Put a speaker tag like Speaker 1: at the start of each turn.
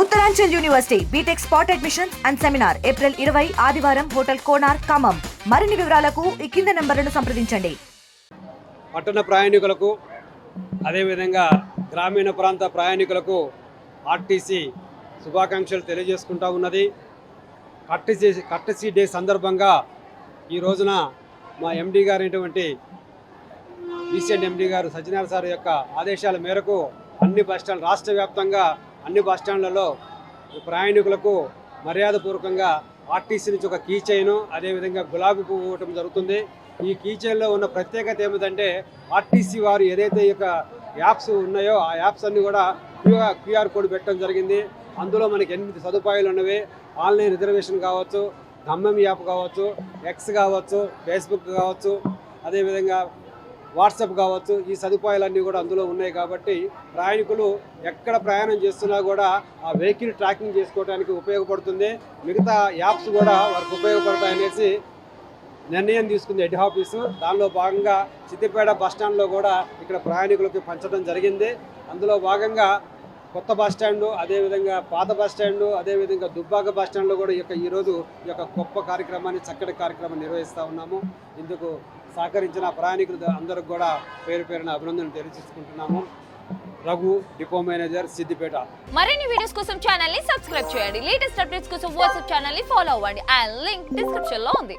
Speaker 1: Uttaranchal university BTech spot admission and seminar April ఇరవై ఆదివారం hotel కోనార్ Khammam. మరిన్ని వివరాలకు ఈ కింద నెంబర్లను సంప్రదించండి.
Speaker 2: పట్టణ ప్రయాణికులకు అదేవిధంగా గ్రామీణ ప్రాంత ప్రయాణికులకు ఆర్టీసీ శుభాకాంక్షలు తెలియజేసుకుంటా ఉన్నది. కట్టసీ కట్టసీ డే సందర్భంగా ఈ రోజున మా ఎండి గారైనటువంటి బీసీఎన్ ఎండి గారు సత్యనారాయణ సార్ యొక్క ఆదేశాల మేరకు అన్ని బస్టాండ్ రాష్ట్ర వ్యాప్తంగా అన్ని బస్టాండ్లలో ప్రయాణికులకు మర్యాదపూర్వకంగా ఆర్టీసీ నుంచి ఒక కీ చైన్ అదేవిధంగా గులాబీ పువ్వు ఇవ్వటం జరుగుతుంది. ఈ కీ చైన్లో ఉన్న ప్రత్యేకత ఏమిటంటే ఆర్టీసీ వారు ఏదైతే ఈ యొక్క యాప్స్ ఉన్నాయో ఆ యాప్స్ అన్ని కూడా క్యూఆర్ క్యూఆర్ కోడ్ పెట్టడం జరిగింది. అందులో మనకి ఎనిమిది సదుపాయాలు ఉన్నవి. ఆన్లైన్ రిజర్వేషన్ కావచ్చు ఖమ్మం యాప్ కావచ్చు ఎక్స్ కావచ్చు ఫేస్బుక్ కావచ్చు అదేవిధంగా వాట్సాప్ కావచ్చు ఈ సదుపాయాలన్నీ కూడా అందులో ఉన్నాయి కాబట్టి ప్రయాణికులు ఎక్కడ ప్రయాణం చేస్తున్నా కూడా ఆ వెహికల్ ట్రాకింగ్ చేసుకోవడానికి ఉపయోగపడుతుంది. మిగతా యాప్స్ కూడా వారికి ఉపయోగపడతాయనేసి నిర్ణయం తీసుకుంది హెడ్ ఆఫీసు. దానిలో భాగంగా సిద్దిపేట బస్టాండ్లో కూడా ఇక్కడ ప్రయాణికులకు పంచడం జరిగింది. అందులో భాగంగా కొత్త బస్ స్టాండ్ అదేవిధంగా పాత బస్ స్టాండ్ అదేవిధంగా దుబ్బాక బస్ స్టాండ్లో కూడా ఈ యొక్క ఈరోజు ఈ యొక్క గొప్ప కార్యక్రమాన్ని చక్కటి కార్యక్రమం నిర్వహిస్తూ ఉన్నాము. ఇందుకు సహకరించిన ప్రయాణికులు అందరికి కూడా పేరు పేరున అభినందనలు తెలియజేసుకుంటున్నాము. Raghu depot manager Siddipet.
Speaker 3: మరిన్ని వీడియోస్ కోసం ఛానల్ని సబ్స్క్రైబ్ చేయండి. లేటెస్ట్ అప్డేట్స్ కోసం వాట్సాప్ ఛానల్ని ఫాలో అవ్వండి. అండ్ లింక్ డిస్క్రిప్షన్లో ఉంది.